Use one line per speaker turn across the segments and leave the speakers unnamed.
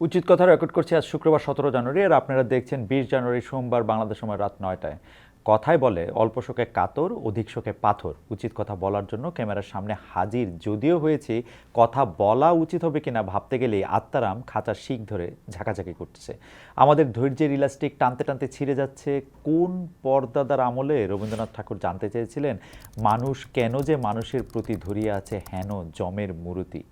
উচিত কথা রেকর্ড করছি আজ শুক্রবার সতেরো জানুয়ারি, আর আপনারা দেখছেন বিশ জানুয়ারি সোমবার বাংলাদেশ সময় রাত নয়টায়। কথায় বলে, অল্প শোকে কাতর, অধিক শোকে পাথর। উচিত কথা বলার জন্য ক্যামেরার সামনে হাজির। যদিও হয়েছে, কথা বলা উচিত হবে কিনা ভাবতে গেলেই আত্মারাম খাঁচার শিখ ধরে ঝাঁকাঝাঁকি করতেছে। আমাদের ধৈর্যের ইলাস্টিক টানতে টানতে ছিঁড়ে যাচ্ছে। কোন পর্দাদার আমলে রবীন্দ্রনাথ ঠাকুর জানতে চেয়েছিলেন, মানুষ কেন যে মানুষের প্রতি ধরিয়ে আছে হেন জমের মূর্তি?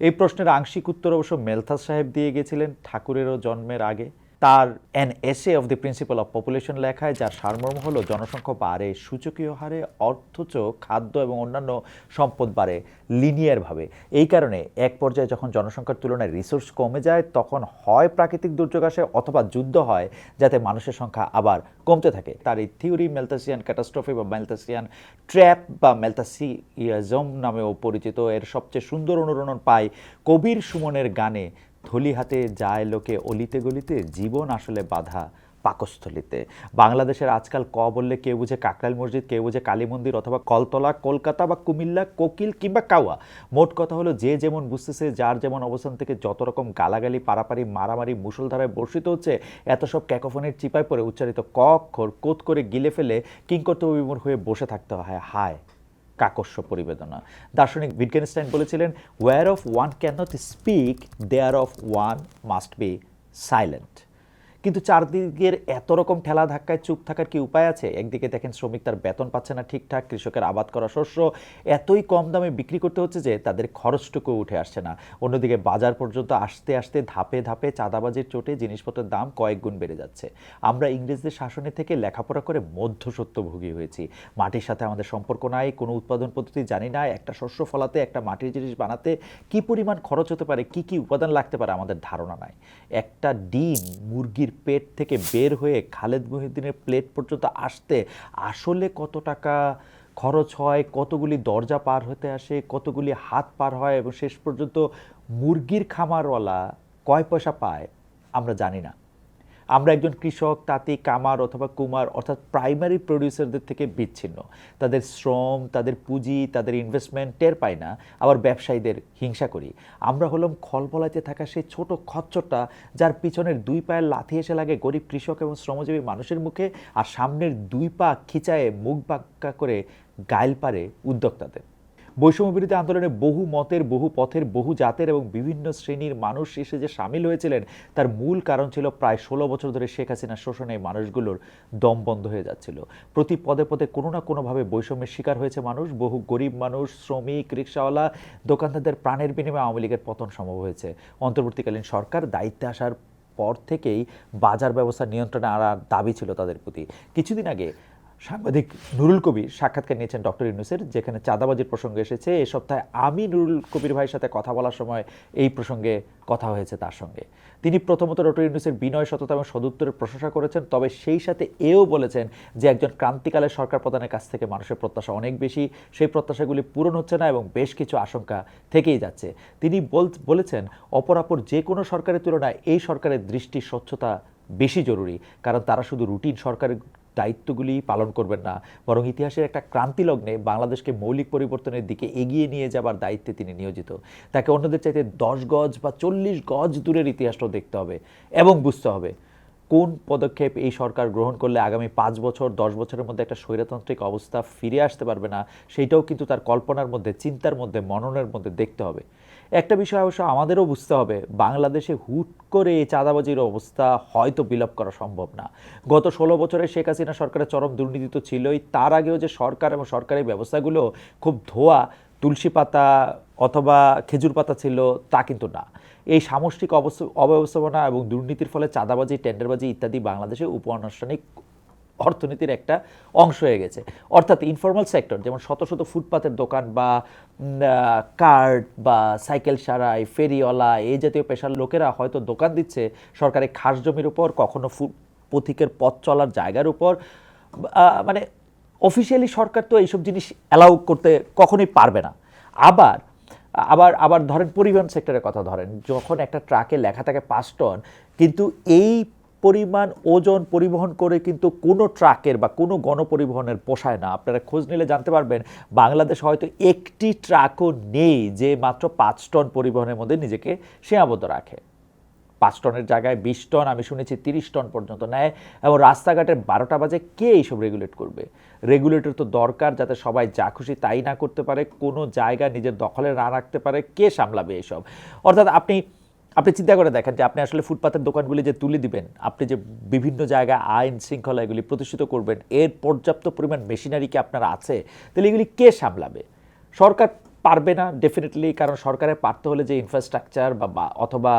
এই প্রশ্নের আংশিক উত্তর অবশ্য মেলথাস সাহেব দিয়ে গেছিলেন ঠাকুরেরও জন্মের আগে। তার an essay of the principle of population লেখায়, যার সারমর্ম হলো জনসংখ্যা বাড়ে, সূচকীয় হারে অথচ খাদ্য এবং অন্যান্য সম্পদ বাড়ে লিনিয়ারভাবে এই কারণে এক পর্যায়ে যখন জনসংখ্যার তুলনায় রিসোর্স কমে যায়, তখন হয় প্রাকৃতিক দুর্যোগ আসে অথবা যুদ্ধ হয়, যাতে মানুষের সংখ্যা আবার কমতে থাকে। তার এই থিওরি মেলতাসিয়ান ক্যাটাস্ট্রফি বা মেলতাসিয়ান ট্র্যাপ বা মেলতাসিয়াজম নামেও পরিচিত। এর সবচেয়ে সুন্দর অনুরণন পায় কবির সুমনের গানে থলি হাতে যায় লোকে অলিতে গলিতে, জীবন আসলে বাধা পাকস্থলিতে। বাংলাদেশের আজকাল ক বললে কেউ বুঝে কাকরাইল মসজিদ কেউ বুঝে কালী মন্দির অথবা কলতলা, কলকাতা বা কুমিল্লা, কোকিল কিংবা কাওয়া। মোট কথা হলো যে যেমন বুঝতেছে, যার যেমন অবস্থান থেকে যত রকম গালাগালি, পারাপারি, মারামারি মুসলধারায় বর্ষিত হচ্ছে, এত সব ক্যাকোফোনের চিপায় পড়ে উচ্চারিত ক অক্ষর কোত করে গিলে ফেলে কিংকর্তব্য বিমূর হয়ে বসে থাকতে হয়। হায়! কাকস্য পরিবেদনা। দার্শনিক উইটগেনস্টাইন বলেছিলেন whereof one can not speak thereof one must be silent কিন্তু চারদিকের এত রকম ঠেলা ধাক্কায়, চুপ থাকার কি উপায় আছে? একদিকে দেখেন শ্রমিক তার বেতন পাচ্ছে না ঠিকঠাক, কৃষকের আবাদ করা শস্য এতই কম দামে বিক্রি করতে হচ্ছে যে তাদের খরচটুকু উঠে আসছে না। অন্যদিকে বাজার পর্যন্ত আসতে আসতে ধাপে ধাপে চাঁদাবাজির চোটে জিনিসপত্রের দাম কয়েক গুণ বেড়ে যাচ্ছে। আমরা ইংরেজদের শাসনে থেকে লেখাপড়া করে মধ্যসত্যভোগী হয়েছি। মাটির সাথে আমাদের সম্পর্ক নাই, কোনো উৎপাদন পদ্ধতি জানি না, একটা শস্য ফলাতে, একটা মাটির জিনিস বানাতে কি পরিমাণ খরচ হতে পারে, কি কি উপাদান লাগতে পারে আমাদের ধারণা নাই। একটা ডিম মুরগির পেট থেকে বের হয়ে খালেদ মহিউদ্দিনের প্লেট পর্যন্ত আসতে আসলে কত টাকা খরচ হয়, কতগুলি দরজা পার হতে আসে, কতগুলি হাত পার হয় এবং শেষ পর্যন্ত মুরগির খামারওয়ালা কয় পয়সা পায় আমরা জানি না। আমরা একজন কৃষক, তাঁতি, কামার অথবা কুমার, অর্থাৎ প্রাইমারি প্রডিউসারদের থেকে বিচ্ছিন্ন। তাদের শ্রম, তাদের পুঁজি, তাদের ইনভেস্টমেন্ট টের পাই না, আবার ব্যবসায়ীদের হিংসা করি। আমরা হলাম খলবলাতে থাকা সেই ছোট খচ্চরটা, যার পিছনের দুই পায়ের লাথি এসে লাগে গরিব কৃষক এবং শ্রমজীবী মানুষের মুখে, আর সামনের দুই পা খিচায়ে মুখ বাক্কা করে গাইল পারে উদ্যোক্তাদের। বৈষম্য বিরোধী আন্দোলনে বহু মতের, বহু পথের, বহু জাতের এবং বিভিন্ন শ্রেণির মানুষ এসে যে সামিল হয়েছিলেন, তার মূল কারণ ছিল প্রায় ষোলো বছর ধরে শেখ হাসিনার শোষণে মানুষগুলোর দম বন্ধ হয়ে যাচ্ছিল। প্রতি পদে পদে কোনো না কোনোভাবে বৈষম্যের শিকার হয়েছে মানুষ, বহু গরিব মানুষ, শ্রমিক, রিক্সাওয়ালা, দোকানদারদের প্রাণের বিনিময়ে আওয়ামী লীগের পতন সম্ভব হয়েছে। অন্তর্বর্তীকালীন সরকার দায়িত্বে আসার পর থেকেই বাজার ব্যবস্থা নিয়ন্ত্রণে আনার দাবি ছিল তাদের প্রতি। কিছুদিন আগে সাংবাদিক নুরুল কবির সাক্ষাৎকার নিয়েছেন ডক্টর ইউনুসের, যেখানে চাঁদাবাজির প্রসঙ্গ এসেছে। এ সপ্তাহে আমি নুরুল কবির ভাইয়ের সাথে কথা বলার সময় এই প্রসঙ্গে কথা হয়েছে তার সঙ্গে। তিনি প্রথমত ডক্টর ইউনুসের বিনয় সততা এবং সদুত্তরের প্রশংসা করেছেন, তবে সেই সাথে এও বলেছেন যে একজন ক্রান্তিকালের সরকার প্রধানের কাছ থেকে মানুষের প্রত্যাশা অনেক বেশি। সেই প্রত্যাশাগুলি পূরণ হচ্ছে না এবং বেশ কিছু আশঙ্কা থেকেই যাচ্ছে। তিনি বলেছেন অপরাপর যে কোনো সরকারের তুলনায় এই সরকারের দৃষ্টি স্বচ্ছতা বেশি জরুরি, কারণ তারা শুধু রুটিন সরকারের দায়িত্বগুলি পালন করবেন না। বরং ইতিহাসের একটা ক্রান্তি লগ্নে বাংলাদেশকে মৌলিক পরিবর্তনের দিকে এগিয়ে নিয়ে যাবার দায়িত্বে তিনি নিয়োজিত। তাকে অন্যদের চাইতে দশ গজ বা চল্লিশ গজ দূরের ইতিহাসটাও দেখতে হবে এবং বুঝতে হবে কোন পদক্ষেপ এই সরকার গ্রহণ করলে আগামী পাঁচ বছর, দশ বছরের মধ্যে একটা স্বৈরতান্ত্রিক অবস্থা ফিরে আসতে পারবে না, সেইটাও কিন্তু তার কল্পনার মধ্যে, চিন্তার মধ্যে, মননের মধ্যে দেখতে হবে। একটা বিষয় অবশ্য আমাদেরও বুঝতে হবে, বাংলাদেশে হুট করে এই চাঁদাবাজির অবস্থা হয়তো বিলাপ করা সম্ভব না। গত ষোলো বছরে শেখ হাসিনা সরকারের চরম দুর্নীতি তো ছিলই, তার আগেও যে সরকার এবং সরকারি ব্যবস্থাগুলো খুব ধোয়া, তুলসী পাতা অথবা খেজুর পাতা ছিল, তা কিন্তু না। এই সামষ্টিক অবস্থা অব্যবস্থাপনা এবং দুর্নীতির ফলে চাঁদাবাজি, টেন্ডারবাজি ইত্যাদি বাংলাদেশে উপ অর্থনীতির একটা অংশ হয়ে গেছে। অর্থাৎ ইনফর্মাল সেক্টর যেমন শত শত ফুটপাতের দোকান বা কার্ড বা সাইকেল সারাই, ফেরিওয়ালা এই জাতীয় পেশার লোকেরা হয়তো দোকান দিচ্ছে সরকারি খাস জমির উপর, কখনো পথিকের পথ চলার জায়গার উপর। মানে অফিসিয়ালি সরকার তো এইসব জিনিস অ্যালাউ করতে কখনোই পারবে না। আবার আবার আবার ধরেন পরিবহন সেক্টরের কথা ধরেন, যখন একটা ট্রাকে লেখা থাকে পাঁচ টন কিন্তু এই পরিমাণ, ওজন পরিবহন করে কিন্তু কোনো ট্রাকের বা কোনো গণপরিবহনের পোষায় না। আপনারা খোঁজ নিলে জানতে পারবেন, বাংলাদেশ হয়তো একটি ট্রাকও নেই যে মাত্র পাঁচ টন পরিবহনের মধ্যে নিজেকে সীমাবদ্ধ রাখে। পাঁচ টনের জায়গায় বিশ টন, আমি শুনেছি তিরিশ টন পর্যন্ত নেয় এবং রাস্তাঘাটের বারোটা বাজে কে এইসব রেগুলেট করবে? রেগুলেটর তো দরকার যাতে সবাই যা খুশি তাই না করতে পারে, কোনো জায়গা নিজের দখলে না রাখতে পারে, কে সামলাবে এসব? অর্থাৎ আপনি আপনি চিন্তা করে দেখেন যে আপনি আসলে ফুটপাতের দোকানগুলি যে তুলে দিবেন, আপনি যে বিভিন্ন জায়গায় আইন শৃঙ্খলা এগুলি প্রতিষ্ঠিত করবেন, এর পর্যাপ্ত পরিমাণ মেশিনারি কি আপনার আছে? তাহলে এগুলি কে সামলাবে? সরকার পারবে না ডেফিনেটলি কারণ সরকারের পারতে হলে যে ইনফ্রাস্ট্রাকচার বা অথবা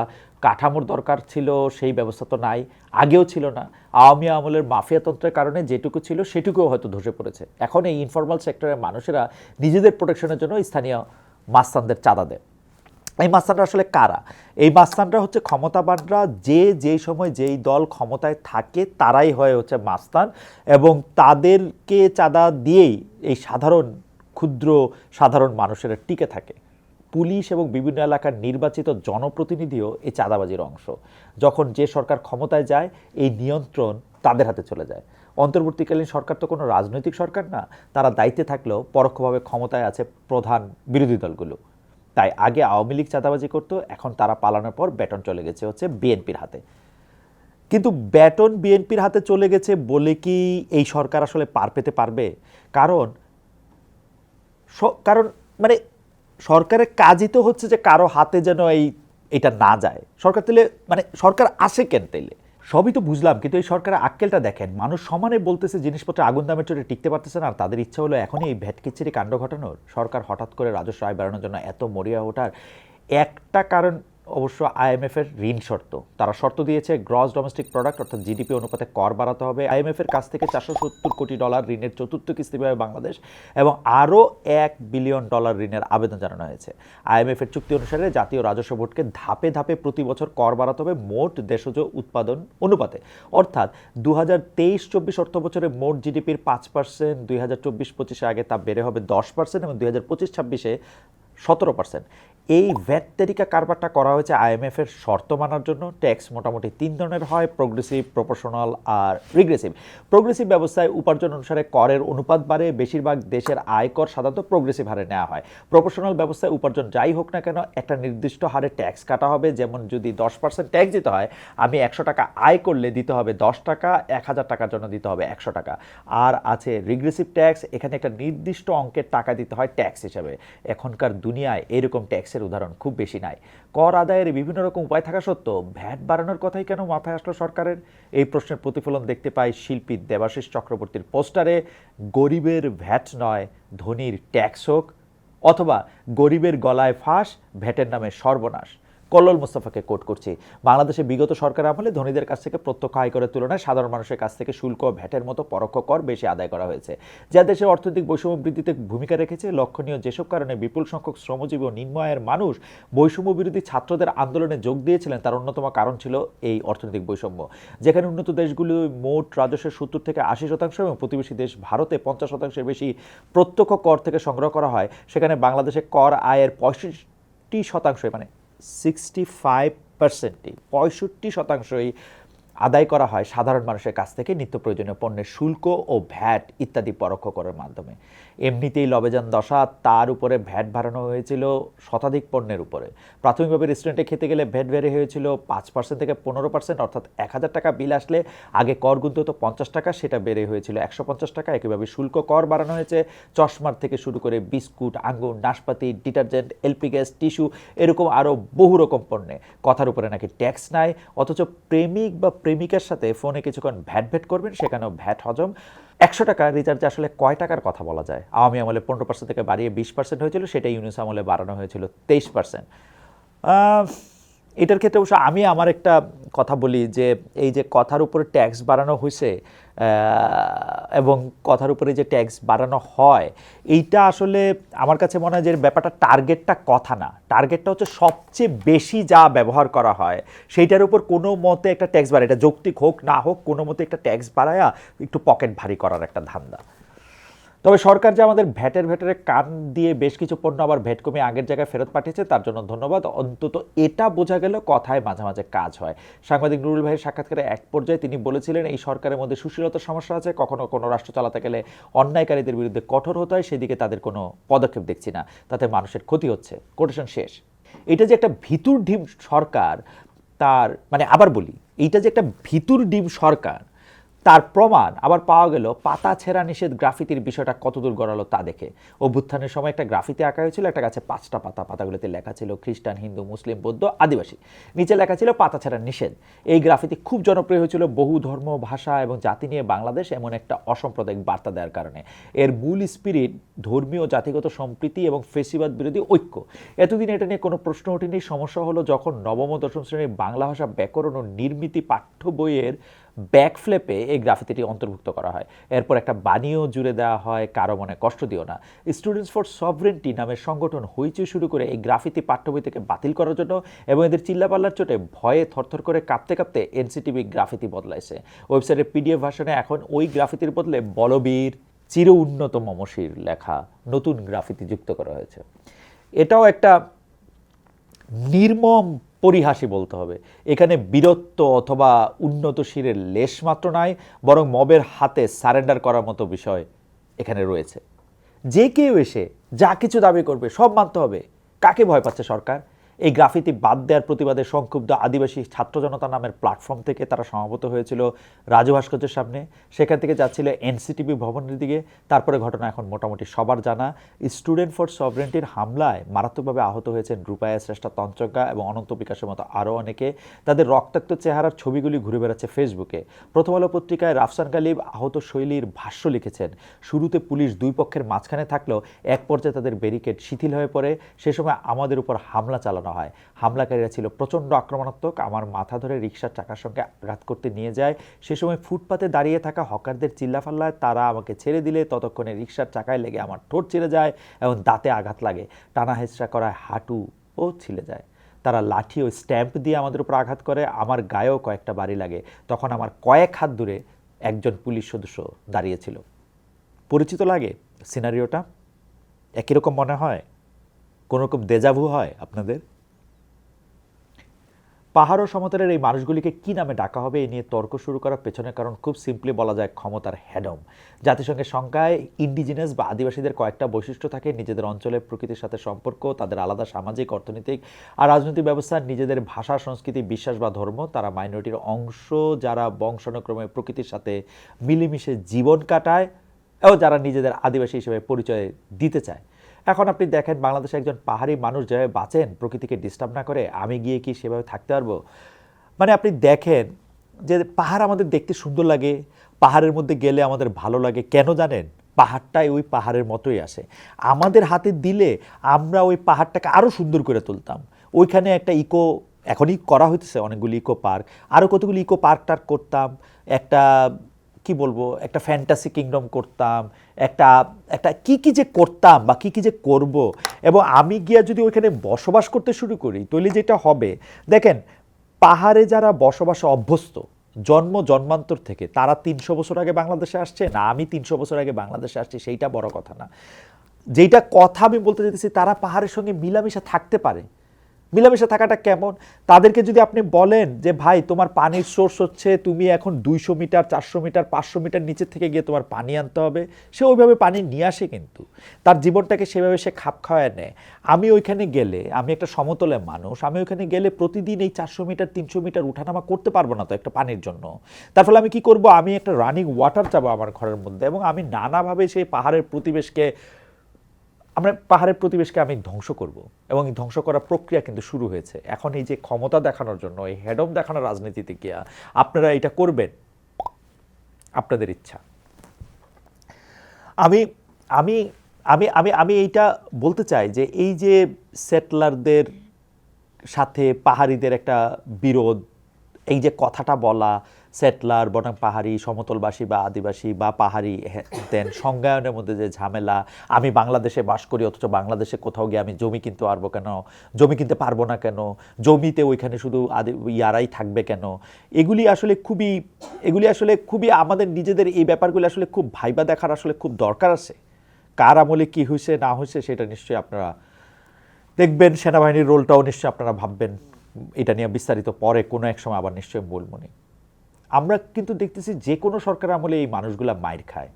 কাঠামোর দরকার ছিল, সেই ব্যবস্থা তো নাই, আগেও ছিল না। আওয়ামী আমলের মাফিয়াতন্ত্রের কারণে যেটুকু ছিল, সেটুকুও হয়তো ধসে পড়েছে। এখন এই ইনফর্মাল সেক্টরের মানুষেরা নিজেদের প্রোটেকশনের জন্য স্থানীয় মাস্তানদের চাঁদা দেয়। এই মাস্তানরা আসলে কারা? এই মাস্তানরা হচ্ছে ক্ষমতাবানরা, যে যেই সময় যেই দল ক্ষমতায় থাকে তারাই হয় হচ্ছে মাস্তান এবং তাদেরকে চাঁদা দিয়েই এই সাধারণ, ক্ষুদ্র, সাধারণ মানুষেরা টিকে থাকে। পুলিশ এবং বিভিন্ন এলাকার নির্বাচিত জনপ্রতিনিধিও এই চাঁদাবাজির অংশ। যখন যে সরকার ক্ষমতায় যায়, এই নিয়ন্ত্রণ তাদের হাতে চলে যায়। অন্তর্বর্তীকালীন সরকার তো কোনো রাজনৈতিক সরকার না, তারা দায়িত্বে থাকলেও পরোক্ষভাবে ক্ষমতায় আছে প্রধান বিরোধী দলগুলো। তাই আগে আওয়ামী লীগ চাঁদাবাজি করতো, এখন তারা পালানোর পর বেটন চলে গেছে হচ্ছে বিএনপির হাতে। কিন্তু ব্যাটন বিএনপির হাতে চলে গেছে বলে কি এই সরকার আসলে পার পেতে পারবে? কারণ কারণ মানে সরকারের কাজই তো হচ্ছে যে কারও হাতে যেন এই, এটা না যায়। সরকার তাহলে মানে সরকার আসে কেন তাইলে? সবই তো বুঝলাম, কিন্তু এই সরকার আক্কেলটা দেখেন, মানুষ সমানে বলতেছে জিনিসপত্র আগুন দামের চোটে টিকতে পারতেছে না, আর তাদের ইচ্ছা হলো এখনই এই ভ্যাটকিচিরি কাণ্ড ঘটানোর। সরকার হঠাৎ করে রাজস্ব আয় বাড়ানোর জন্য এত মরিয়া ওঠার। একটা কারণ অবশ্য আইএমএফ এর ঋণ শর্ত। তারা শর্ত দিয়েছে গ্রস ডোমেস্টিক প্রোডাক্ট অর্থাৎ জিডিপি অনুপাতে কর বাড়াতে হবে। আইএমএফ এর কাছ থেকে চারশো সত্তর কোটি ডলার ঋণের চতুর্থ কিস্তি পাবে বাংলাদেশ এবং আরও এক বিলিয়ন ডলার ঋণের আবেদন জানানো হয়েছে। আইএমএফ এর চুক্তি অনুসারে জাতীয় রাজস্ব বোর্ডকে ধাপে ধাপে প্রতি বছর কর বাড়াতে হবে মোট দেশজ উৎপাদন অনুপাতে। অর্থাৎ দু হাজার তেইশ চব্বিশ অর্থ বছরে মোট জিডিপির পাঁচ পার্সেন্ট দুই হাজার চব্বিশ পঁচিশে আগে তা বেড়ে হবে দশ পার্সেন্ট এবং দুই হাজার পঁচিশ ছাব্বিশে সতেরো পার্সেন্ট এই ভ্যাট তালিকা কারবারটা করা হয়েছে আইএমএফ এর শর্ত মানার জন্য। ট্যাক্স মোটামুটি তিন ধরনের হয় প্রোগ্রেসিভ প্রপোর্শনাল আর রিগ্রেসিভ প্রোগ্রেসিভ ব্যবস্থায় উপার্জন অনুসারে করের অনুপাত বাড়ে, বেশিরভাগ দেশের আয়কর সাধারণত প্রোগ্রেসিভ হারে নেওয়া হয়। প্রপোর্শনাল ব্যবস্থায় উপার্জন যাই হোক না কেন, একটা নির্দিষ্ট হারে ট্যাক্স কাটা হবে। যেমন যদি দশ পার্সেন্ট ট্যাক্স দিতে হয়, আমি একশো টাকা আয় করলে দিতে হবে দশ টাকা, এক হাজার টাকার জন্য দিতে হবে একশো টাকা। আর আছে রিগ্রেসিভ ট্যাক্স, এখানে একটা নির্দিষ্ট অঙ্কের টাকা দিতে হয় ট্যাক্স হিসাবে। এখনকার দুনিয়ায় এরকম ট্যাক্সের উদাহরণ, খুব বেশি নাই। কর আদায়ের বিভিন্ন রকম উপায় থাকা সত্ত্বেও ভ্যাট বাড়ানোর কথাই কেন মাথায় আসলো সরকারের? এই প্রশ্নের প্রতিফলন দেখতে পাই শিল্পী দেবাশিস চক্রবর্তীর পোস্টারে, গরিবের ভ্যাট নয়, ধনীর ট্যাক্স হোক, অথবা গরিবের গলায় ফাঁস, ভ্যাটের নামে সর্বনাশ। কল্লোল মোস্তফাকে কোট করছি। বাংলাদেশে বিগত সরকার আমলে ধনীদের কাছ থেকে প্রত্যক্ষ আয় আয়করের তুলনায় সাধারণ মানুষের কাছ থেকে শুল্ক, ভ্যাটের মতো পরোক্ষ কর বেশি আদায় করা হয়েছে। যা দেশের অর্থনৈতিক বৈষম্য বৃদ্ধিতে ভূমিকা রেখেছে। লক্ষণীয় যেসব কারণে বিপুল সংখ্যক শ্রমজীবী ও নিম্ন আয়ের মানুষ বৈষম্য বিরোধী ছাত্রদের আন্দোলনে যোগ দিয়েছিলেন, তার অন্যতম কারণ ছিল এই অর্থনৈতিক বৈষম্য। যেখানে উন্নত দেশগুলো মোট রাজস্বের সত্তর থেকে আশি শতাংশ এবং প্রতিবেশী দেশ ভারতে পঞ্চাশ শতাংশের বেশি প্রত্যক্ষ কর থেকে সংগ্রহ করা হয়। সেখানে বাংলাদেশে কর আয়ের পঁয়ষট্টি শতাংশ মানে সিক্সটি ফাইভ পার্সেন্টই পঁয়ষট্টি শতাংশই আদায় করা হয় সাধারণ মানুষের কাছ থেকে নিত্য প্রয়োজনীয় পণ্যের শুল্ক ও ভ্যাট ইত্যাদি পরোক্ষ করের মাধ্যমে। এমনিতেই লবেজান দশা তার উপরে ভ্যাট বাড়ানো হয়েছিল শতাধিক পণ্যের উপরে। প্রাথমিকভাবে রেস্টুরেন্টে খেতে গেলে ভ্যাট বেড়ে হয়েছিল পাঁচ পার্সেন্ট থেকে পনেরো পার্সেন্ট অর্থাৎ এক হাজার টাকা বিল আসলে আগে কর গুনতে হতো পঞ্চাশ টাকা, সেটা বেড়ে হয়েছিল একশো পঞ্চাশ টাকা। একইভাবে শুল্ক কর বাড়ানো হয়েছে চশমার থেকে শুরু করে বিস্কুট, আঙ্গুর, নাশপাতি, ডিটারজেন্ট, এলপি গ্যাস, টিস্যু, এরকম আরও বহু রকম পণ্যে। কথার উপরে নাকি ট্যাক্স নাই, অথচ প্রেমিক বা প্রেমিকার সাথে ফোনে কিছুক্ষণ ভ্যাট ভ্যাট করবেন, সেখানেও ভ্যাট হজম। একশো টাকা রিচার্জে আসলে কয় টাকার কথা বলা যায়? আওয়ামী আমলে পনেরো পার্সেন্ট থেকে বাড়িয়ে বিশ পার্সেন্ট হয়েছিল সেটা ইউনিস আমলে বাড়ানো হয়েছিল তেইশ পার্সেন্ট এটার ক্ষেত্রে অবশ্য আমি আমার একটা কথা বলি যে, এই যে কথার উপরে ট্যাক্স বাড়ানো হয়েছে এবং কথার উপরে যে ট্যাক্স বাড়ানো হয়, এইটা আসলে আমার কাছে মনে হয় যে ব্যাপারটা টার্গেটটা কথা না। টার্গেটটা হচ্ছে সবচেয়ে বেশি যা ব্যবহার করা হয়, সেইটার উপর কোনো মতে একটা ট্যাক্স বাড়ায়। এটা যৌক্তিক হোক, না হোক, কোনো মতে একটা ট্যাক্স বাড়ায়া একটু পকেট ভারী করার একটা ধান্দা। তবে সরকার যে আমাদের ভ্যাটের ভেতরে কান দিয়ে বেশ কিছু পণ্য আবার ভ্যাট কমিয়ে আগের জায়গায় ফেরত পাঠিয়েছে, তার জন্য ধন্যবাদ। অন্তত এটা বোঝা গেল কথায় মাঝে মাঝে কাজ হয়। সাংবাদিক নুরুল ভাইয়ের সাক্ষাৎকারে এক পর্যায়ে তিনি বলেছিলেন, এই সরকারের মধ্যে সুশীলতার সমস্যা আছে, কখনো কোনো রাষ্ট্র চালাতে গেলে অন্যায়কারীদের বিরুদ্ধে কঠোর হতে হয়, সেদিকে তাদের কোনো পদক্ষেপ দেখছি না। তাতে মানুষের ক্ষতি হচ্ছে। কোটেশন শেষ। এটা যে একটা ভিতুর ঢিম সরকার, তার মানে আবার বলি, এইটা যে একটা ভিতুর ডিম সরকার তার প্রমাণ আবার পাওয়া গেল পাতা ছেঁড়া নিষেধ গ্রাফিতির বিষয়টা কতদূর গড়ালো তা দেখে। অভ্যুত্থানের সময় একটা গ্রাফিতে আঁকা হয়েছিল, একটা গাছে পাঁচটা পাতা, পাতাগুলোতে লেখা ছিল খ্রিস্টান, হিন্দু, মুসলিম, বৌদ্ধ, আদিবাসী। নিচে লেখা ছিল পাতা ছেঁড়া নিষেধ। এই গ্রাফিতি খুব জনপ্রিয় হয়েছিল বহু ধর্ম, ভাষা এবং জাতি নিয়ে বাংলাদেশ এমন একটা অসাম্প্রদায়িক বার্তা দেওয়ার কারণে। এর মূল স্পিরিট ধর্মীয়, জাতিগত সম্প্রীতি এবং ফেসিবাদ বিরোধী ঐক্য। এতদিন এটা নিয়ে কোনো প্রশ্ন ওঠেনি। সমস্যা হলো যখন নবম দশম শ্রেণির বাংলা ভাষা ব্যাকরণ ও নির্মিতি পাঠ্য বইয়ের ব্যাকফ্লেপে এই গ্রাফিতিটি অন্তর্ভুক্ত করা হয়। এরপর একটা বাণীও জুড়ে দেওয়া হয় কারও মনে কষ্ট দিও না। স্টুডেন্টস ফর সভরেন্টি নামের সংগঠন হইচই শুরু করে এই গ্রাফিতি পাঠ্য বই থেকে বাতিল করার জন্য এবং এদের চিল্লাপাল্লার চোটে ভয়ে থরথর করে কাঁপতে কাঁপতে এনসিটিভি গ্রাফিতি বদলাইছে। ওয়েবসাইটের পিডিএফ ভার্সনে এখন ওই গ্রাফিতির বদলে বলবীর চির উন্নত মমশির লেখা নতুন গ্রাফিতি যুক্ত করা হয়েছে। এটাও একটা নির্মম পরিহাসী বলতে হবে। এখানে বীরত্ব অথবা উন্নত শিরের লেশ মাত্র নাই, বরং মবের হাতে সারেন্ডার করার মতো বিষয় এখানে রয়েছে। যে কেউ এসে যা কিছু দাবি করবে সব মানতে হবে। কাকে ভয় পাচ্ছে সরকার? এই গ্রাফিতি বাদ দেওয়ার প্রতিবাদে সংক্ষুব্ধ আদিবাসী ছাত্র জনতা নামের প্ল্যাটফর্ম থেকে তারা সমাবেত হয়েছিল রাজু ভাস্কর্যের সামনে। সেখান থেকে যাচ্ছিল এনসিটিভি ভবনের দিকে। তারপরে ঘটনা এখন মোটামুটি সবার জানা। স্টুডেন্ট ফর সভরেন্টির হামলায় মারাত্মকভাবে আহত হয়েছেন রূপায়া শ্রেষ্ঠা তঞ্চজ্ঞা এবং অনন্ত বিকাশের মতো আরও অনেকে। তাদের রক্তাক্ত চেহারার ছবিগুলি ঘুরে বেড়াচ্ছে ফেসবুকে। প্রথম আলো পত্রিকায় রাফসান গালিব আহত শৈলীর ভাষ্য লিখেছেন, শুরুতে পুলিশ দুই পক্ষের মাঝখানে থাকলেও এক পর্যায়ে তাদের ব্যারিকেড শিথিল হয়ে পড়ে। সে সময় আমাদের উপর হামলা চালানো হয়। হামলাকারীরা ছিল প্রচণ্ড আক্রমণাত্মক। আমার মাথা ধরে রিক্সার চাকার সঙ্গে আঘাত করতে নিয়ে যায়। সে সময় ফুটপাতে দাঁড়িয়ে থাকা হকারদের চিল্লাফাল্লায় তারা আমাকে ছেড়ে দিলে। ততক্ষণে রিক্সার চাকায় লেগে আমার ঠোঁট ছিঁড়ে যায় এবং দাঁতে আঘাত লাগে। টানা হেঁচড়া করায় হাঁটু ও ছিলে যায়। তারা লাঠি ও স্ট্যাম্প দিয়ে আমাদের উপর আঘাত করে। আমার গায়েও কয়েকটা বাড়ি লাগে। তখন আমার কয়েক হাত দূরে একজন পুলিশ সদস্য দাঁড়িয়েছিল। পরিচিত লাগে সিনারিওটা? একই রকম মনে হয়? কোনো রকম দেজাভু হয় আপনাদের? পাহাড় ও সমতলের এই মানুষগুলিকে কি নামে ডাকা হবে এ নিয়ে তর্ক শুরু করার পেছনের কারণ খুব সিম্পলি বলা যায় ক্ষমতার হ্যাডম জাতিসংঘের সংখ্যায় ইন্ডিজিনাস বা আদিবাসীদের কয়েকটা বৈশিষ্ট্য থাকে, নিজেদের অঞ্চলের প্রকৃতির সাথে সম্পর্ক, তাদের আলাদা সামাজিক, অর্থনৈতিক আর রাজনৈতিক ব্যবস্থা, নিজেদের ভাষা, সংস্কৃতি, বিশ্বাস বা ধর্ম, তারা মাইনরিটির অংশ যারা বংশানুক্রমে প্রকৃতির সাথে মিলেমিশে জীবন কাটায় এবং যারা নিজেদের আদিবাসী হিসেবে পরিচয় দিতে চায়। এখন আপনি দেখেন বাংলাদেশে একজন পাহাড়ি মানুষ যেভাবে বাঁচেন, প্রকৃতিকে ডিস্টার্ব না করে আমি গিয়ে কি সেভাবে থাকতে পারব? মানে আপনি দেখেন যে পাহাড় আমাদের দেখতে সুন্দর লাগে, পাহাড়ের মধ্যে গেলে আমাদের ভালো লাগে, কেন জানেন? পাহাড়টাই ওই পাহাড়ের মতোই আসে। আমাদের হাতে দিলে আমরা ওই পাহাড়টাকে আরও সুন্দর করে তুলতাম। ওইখানে একটা ইকো এখনই করা হইতেছে, অনেকগুলি ইকো পার্ক। আরও কতগুলি ইকো পার্ক টার্ক করতাম, একটা কি বলব, একটা ফ্যান্টাসি কিংডম করতাম, একটা একটা কি কি যে করতাম বা কি কি যে করব এবং আমি গিয়া যদি ওইখানে বসবাস করতে শুরু করি, তাহলে যেটা হবে, দেখেন, পাহাড়ে যারা বসবাসে অভ্যস্ত, জন্ম, জন্মান্তর থেকে, তারা তিনশো বছর আগে বাংলাদেশে আসছে, না আমি তিনশো বছর আগে বাংলাদেশে আসছি, সেইটা বড় কথা না। যেইটা কথা আমি বলতে যেতেছি তারা পাহাড়ের সঙ্গে মিলামিশা থাকতে পারে। মিলামিশা থাকাটা কেমন? তাদেরকে যদি আপনি বলেন যে, ভাই, তোমার পানির সোর্স হচ্ছে তুমি এখন দুইশো মিটার, চারশো মিটার, পাঁচশো মিটার নিচের থেকে গিয়ে তোমার পানি আনতে হবে। সে ওইভাবে পানি নিয়ে আসে কিন্তু। তার জীবনটাকে সেভাবে সে খাপ খাওয়ায় নেয়। আমি ওইখানে গেলে, আমি একটা সমতলে মানুষ, আমি ওইখানে গেলে প্রতিদিন এই চারশো মিটার, তিনশো মিটার উঠানামা করতে পারব না তো একটা পানির জন্য। তার ফলে আমি কি করব? আমি একটা রানিং ওয়াটার চাবো আমার ঘরের মধ্যে এবং আমি নানাভাবে সেই পাহাড়ের প্রতিবেশকে আমরা পাহাড়ের প্রতিবেশকে আমি ধ্বংস করব। এবং এই ধ্বংস করার প্রক্রিয়া কিন্তু শুরু হয়েছে। এখন এই যে ক্ষমতা দেখানোর জন্য, এই হেডম দেখানোর রাজনীতিতে গিয়া আপনারা এটা করবেন? আপনাদের ইচ্ছা। আমি আমি আমি আমি আমি এইটা বলতে চাই যে এই যে সেটলারদের সাথে পাহাড়িদের একটা বিরোধ, এই যে কথাটা বলা সেটলার, বনাম পাহাড়ি, সমতলবাসী বা আদিবাসী বা পাহাড়ি দেন সংজ্ঞায়নের মধ্যে যে ঝামেলা, আমি বাংলাদেশে বাস করি অথচ বাংলাদেশে কোথাও গিয়ে আমি জমি কিনতে পারব কেন, জমি কিনতে পারব না কেন, জমিতে ওইখানে শুধু আদি ইয়ারাই থাকবে কেন, এগুলি আসলে খুবই, এগুলি আসলে খুবই আমাদের নিজেদের এই ব্যাপারগুলি আসলে খুব ভাইবা দেখার আসলে খুব দরকার আছে। কার আমলে কী হয়েছে না হয়েছে সেটা নিশ্চয়ই আপনারা দেখবেন, সেনাবাহিনীর রোলটাও নিশ্চয়ই আপনারা ভাববেন, এটা নিয়ে বিস্তারিত পরে কোনো এক সময় আবার নিশ্চয়ই বলব নি। আমরা কিন্তু দেখতেছি যে কোনো সরকার আমলে এই মানুষগুলা মায়ের খায়।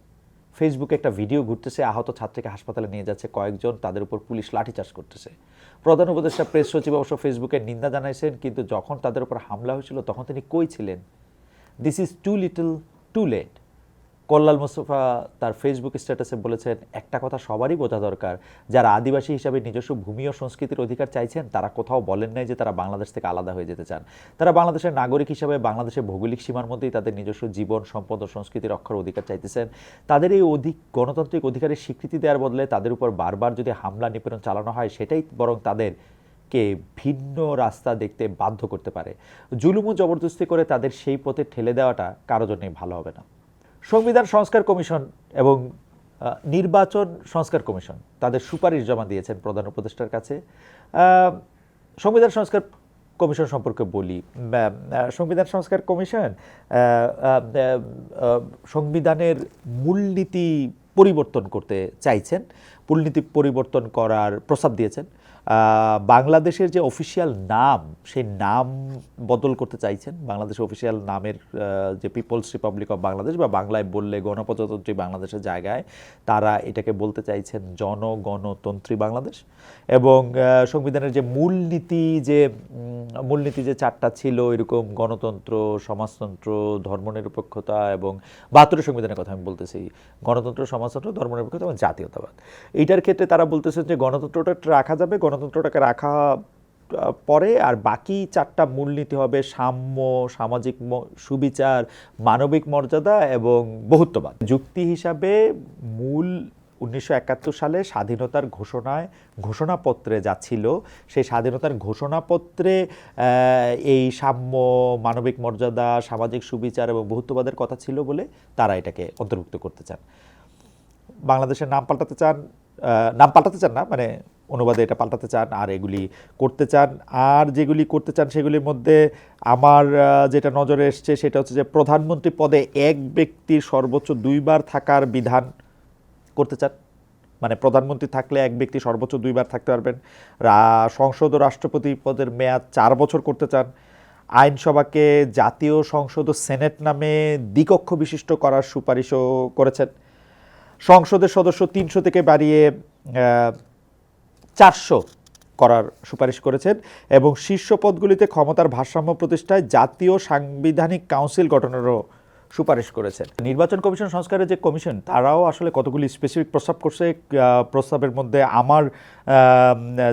ফেসবুকে একটা ভিডিও ঘুরতেছে, আহত ছাত্রীকে হাসপাতালে নিয়ে যাচ্ছে, কয়েকজন তাদের উপর পুলিশ লাঠিচার্জ করতেছে। প্রধান উপদেষ্টা, প্রেস সচিব অবশ্য ফেসবুকে নিন্দা জানাইছেন, কিন্তু যখন তাদের উপর হামলা হয়েছিল তখন তিনি কই ছিলেন? This is too little too late Kallol Mustafa তার ফেসবুক স্ট্যাটাসে বলেছেন, একটা কথা সবারই বোঝা দরকার। যারা আদিবাসী হিসাবে নিজস্ব ভূমি ও সংস্কৃতির অধিকার চাইছেন, তারা কোথাও বলেন নাই যে তারা বাংলাদেশ থেকে আলাদা হয়ে যেতে চান। তারা বাংলাদেশের নাগরিক হিসাবে বাংলাদেশের ভৌগোলিক সীমার মধ্যেই তাদের নিজস্ব জীবন, সম্পদ ও সংস্কৃতি রক্ষার অধিকার চাইতেছেন। তাদের এই অধিক গণতান্ত্রিক অধিকারের স্বীকৃতি দেওয়ার বদলে তাদের উপর বারবার যদি হামলা নিপীড়ন চালানো হয়, সেটাই বরং তাদের কে ভিন্ন রাস্তা দেখতে বাধ্য করতে পারে। জুলুম ও জবরদস্তি করে তাদের সেই পথে ঠেলে দেওয়াটা কারও জন্যই ভালো হবে না। সংবিধান সংস্কার কমিশন এবং নির্বাচন সংস্কার কমিশন তাদের সুপারিশ জমা দিয়েছেন প্রধান উপদেষ্টার কাছে। সংবিধান সংস্কার কমিশন সম্পর্কে বলি সংবিধান সংস্কার কমিশন সংবিধানের মূলনীতি পরিবর্তন করতে চাইছেন। মূলনীতি পরিবর্তন করার প্রস্তাব দিয়েছেন। বাংলাদেশের যে অফিসিয়াল নাম, সেই নাম বদল করতে চাইছেন? বাংলাদেশের অফিসিয়াল নামের যে পিপলস রিপাবলিক অফ বাংলাদেশ বা বাংলায় বললে গণপ্রজাতন্ত্রী বাংলাদেশের জায়গায়, তারা এটাকে বলতে চাইছেন জনগণতন্ত্রী বাংলাদেশ। এবং সংবিধানের যে মূলনীতি যে মূলনীতি যে চারটা ছিল, এরকম গণতন্ত্র, সমাজতন্ত্র, ধর্মনিরপেক্ষতা এবং বাহাত্তরের সংবিধানের কথা আমি বলতেছি। গণতন্ত্র, সমাজতন্ত্র, ধর্মনিরপেক্ষতা এবং জাতীয়তাবাদ। এইটার ক্ষেত্রে তারা বলতেছেন যে গণতন্ত্রটা রাখা যাবে গণতন্ত্রটাকে রাখা পরে আর বাকি চারটা মূলনীতি হবে সাম্য, সামাজিক সুবিচার, মানবিক মর্যাদা এবং বহুত্ববাদ। যুক্তি হিসাবে মূল উনিশশো একাত্তর সালে স্বাধীনতার ঘোষণায়, ঘোষণাপত্রে যা ছিল, সেই স্বাধীনতার ঘোষণাপত্রে এই সাম্য, মানবিক মর্যাদা, সামাজিক সুবিচার এবং বহুত্ববাদের কথা ছিল বলে তারা এটাকে অন্তর্ভুক্ত করতে চান। বাংলাদেশের নাম পাল্টাতে চান নাম পাল্টাতে চান না মানে অনুবাদে এটা পাল্টাতে চান, আর এগুলি করতে চান। আর যেগুলি করতে চান সেগুলির মধ্যে আমার যেটা নজরে এসছে সেটা হচ্ছে যে প্রধানমন্ত্রী পদে এক ব্যক্তির সর্বোচ্চ দুইবার থাকার বিধান করতে চান। মানে প্রধানমন্ত্রী থাকলে এক ব্যক্তি সর্বোচ্চ দুইবার থাকতে পারবেন। সংসদ ও রাষ্ট্রপতি পদের মেয়াদ চার বছর করতে চান। আইনসভাকে জাতীয় সংসদ ও সেনেট নামে দ্বিকক্ষ বিশিষ্ট করার সুপারিশও করেছেন। সংসদের সদস্য তিনশো থেকে বাড়িয়ে চারশো করার সুপারিশ করেছেন এবং শীর্ষ পদগুলিতে ক্ষমতার ভারসাম্য প্রতিষ্ঠায় জাতীয় সাংবিধানিক কাউন্সিল গঠনেরও সুপারিশ করেছেন। নির্বাচন কমিশন সংস্কারের যে কমিশন, তারাও আসলে কতগুলি স্পেসিফিক প্রস্তাব করছে প্রস্তাবের মধ্যে আমার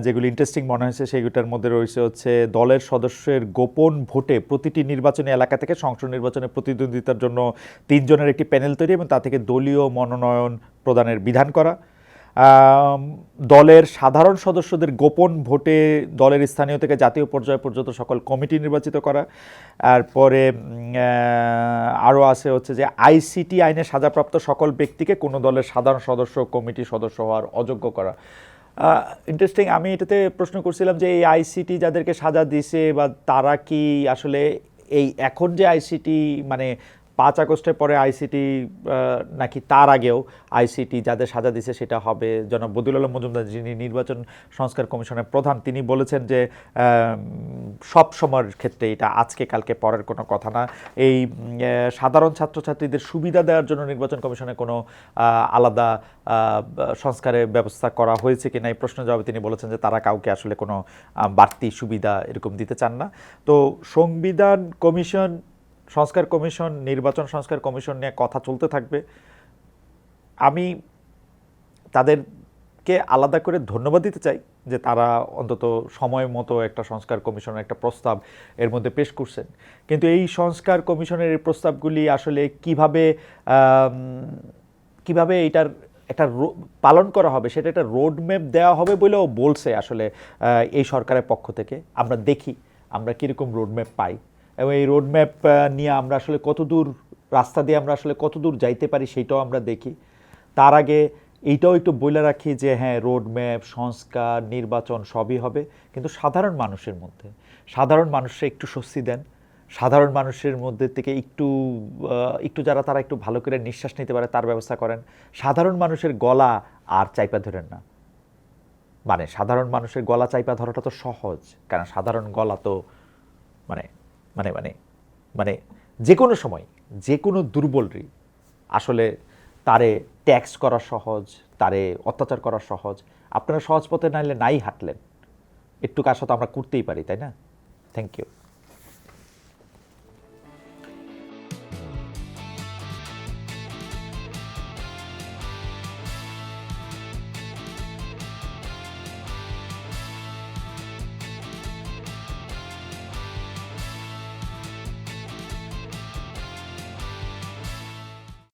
যেগুলি ইন্টারেস্টিং মনে হয়েছে সেগুলোর মধ্যে রয়েছে হচ্ছে দলের সদস্যের গোপন ভোটে প্রতিটি নির্বাচনী এলাকা থেকে সংসদ নির্বাচনে প্রতিদ্বন্দ্বিতার জন্য তিনজনের একটি প্যানেল তৈরি এবং তা থেকে দলীয় মনোনয়ন প্রদানের বিধান করা। দলের সাধারণ সদস্যদের গোপন ভোটে দলের স্থানীয় থেকে জাতীয় পর্যায় পর্যন্ত সকল কমিটি নির্বাচিত করা। তারপরে আরও আছে হচ্ছে যে আইসিটি আইনে সাজাপ্রাপ্ত সকল ব্যক্তিকে কোনো দলের সাধারণ সদস্য, কমিটি সদস্য হওয়ার অযোগ্য করা। ইন্টারেস্টিং আমি এটাতে প্রশ্ন করছিলাম যে এই আইসিটি যাদেরকে সাজা দিছে বা তারা কি আসলে এই এখন যে আইসিটি মানে পাঁচ আগস্টের পরে আইসিটি নাকি তার আগেও আইসিটি যাদের সাজা দিছে সেটা হবে জনাব বদুল আলম মজুমদার, যিনি নির্বাচন সংস্কার কমিশনের প্রধান। তিনি বলেছেন যে সব সময়ের ক্ষেত্রে এটা আজকে কালকে পরের কোনো কথা না। এই সাধারণ ছাত্রছাত্রীদের সুবিধা দেওয়ার জন্য নির্বাচন কমিশনে কোনো আলাদা সংস্কারের ব্যবস্থা করা হয়েছে কিনা এই প্রশ্ন জবাবে তিনি বলেছেন যে তারা কাউকে আসলে কোনো বাড়তি সুবিধা এরকম দিতে চান না। তো সংবিধান কমিশন সংস্কার কমিশন, নির্বাচন সংস্কার কমিশন নিয়ে কথা চলতে থাকবে। আমি তাদেরকে আলাদা করে ধন্যবাদ দিতে চাই যে তারা অন্তত সময় মতো একটা সংস্কার কমিশনের একটা প্রস্তাব এর মধ্যে পেশ করছেন। কিন্তু এই সংস্কার কমিশনের এই প্রস্তাবগুলি আসলে কীভাবে কীভাবে এটার একটা পালন করা হবে, সেটা একটা রোড ম্যাপ দেওয়া হবে বলেও বলছে আসলে এই সরকারের পক্ষ থেকে। আমরা দেখি, আমরা কীরকম রোড ম্যাপ পাই। এবং এই রোড ম্যাপ নিয়ে আমরা আসলে কতদূর, রাস্তা দিয়ে আমরা আসলে কতদূর যাইতে পারি সেটাও আমরা দেখি। তার আগে এইটাও একটু বলে রাখি যে হ্যাঁ রোড ম্যাপ সংস্কার, নির্বাচন সবই হবে। কিন্তু সাধারণ মানুষের মধ্যে, সাধারণ মানুষরা একটু স্বস্তি দেন। সাধারণ মানুষের মধ্যে থেকে একটু একটু যারা তারা একটু ভালো করে নিঃশ্বাস নিতে পারে, তার ব্যবস্থা করেন। সাধারণ মানুষের গলা আর চাইপা ধরেন না। মানে সাধারণ মানুষের গলা চাইপা ধরাটা তো সহজ, কারণ সাধারণ গলা তো মানে মানে মানে মানে যে কোনো সময় যে কোনো দুর্বলরই আসলে তারে ট্যাক্স করা সহজ, তারে অত্যাচার করা সহজ, আপনারা সহজ পথে নাইলে নাই হাঁটলেন। একটু কার সাথে আমরা করতেই পারি, তাই না? Thank you